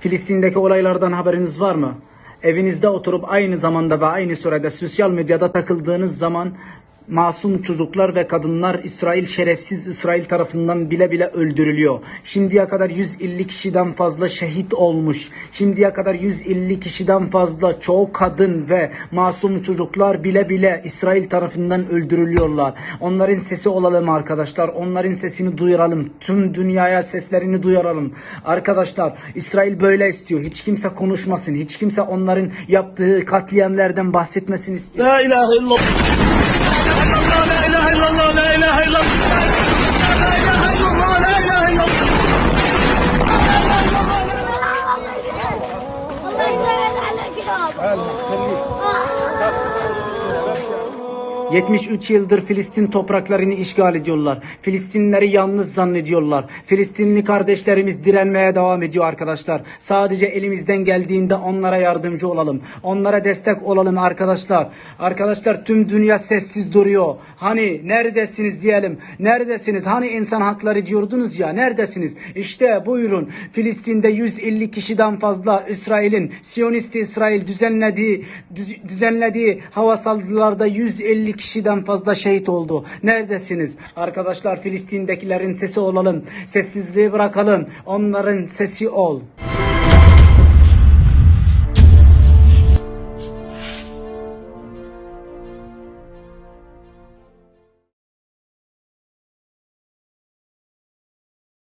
Filistin'deki olaylardan haberiniz var mı? Evinizde oturup aynı zamanda ve aynı sürede sosyal medyada takıldığınız zaman masum çocuklar ve kadınlar İsrail şerefsiz İsrail tarafından bile bile öldürülüyor. Şimdiye kadar 150 kişiden fazla şehit olmuş. Şimdiye kadar 150 kişiden fazla çoğu kadın ve masum çocuklar bile bile İsrail tarafından öldürülüyorlar. Onların sesi olalım arkadaşlar. Onların sesini duyuralım. Tüm dünyaya seslerini duyuralım. Arkadaşlar İsrail böyle istiyor. Hiç kimse konuşmasın. Hiç kimse onların yaptığı katliamlardan bahsetmesin istiyor. La ilahe illallah. الله لا إله إلا الله لا إله إلا الله لا إله إلا الله لا إله إلا الله. الله يسهل على كتابه 73 yıldır Filistin topraklarını işgal ediyorlar. Filistinlileri yalnız zannediyorlar. Filistinli kardeşlerimiz direnmeye devam ediyor arkadaşlar. Sadece elimizden geldiğinde onlara yardımcı olalım. Onlara destek olalım arkadaşlar. Arkadaşlar tüm dünya sessiz duruyor. Hani neredesiniz diyelim. Neredesiniz? Hani insan hakları diyordunuz ya. Neredesiniz? İşte buyurun. Filistin'de 150 kişiden fazla İsrail'in Siyonist İsrail düzenlediği düz- düzenlediği hava saldırılarda 150 kişiden fazla şehit oldu. Neredesiniz? Arkadaşlar Filistin'dekilerin sesi olalım. Sessizliği bırakalım. Onların sesi ol.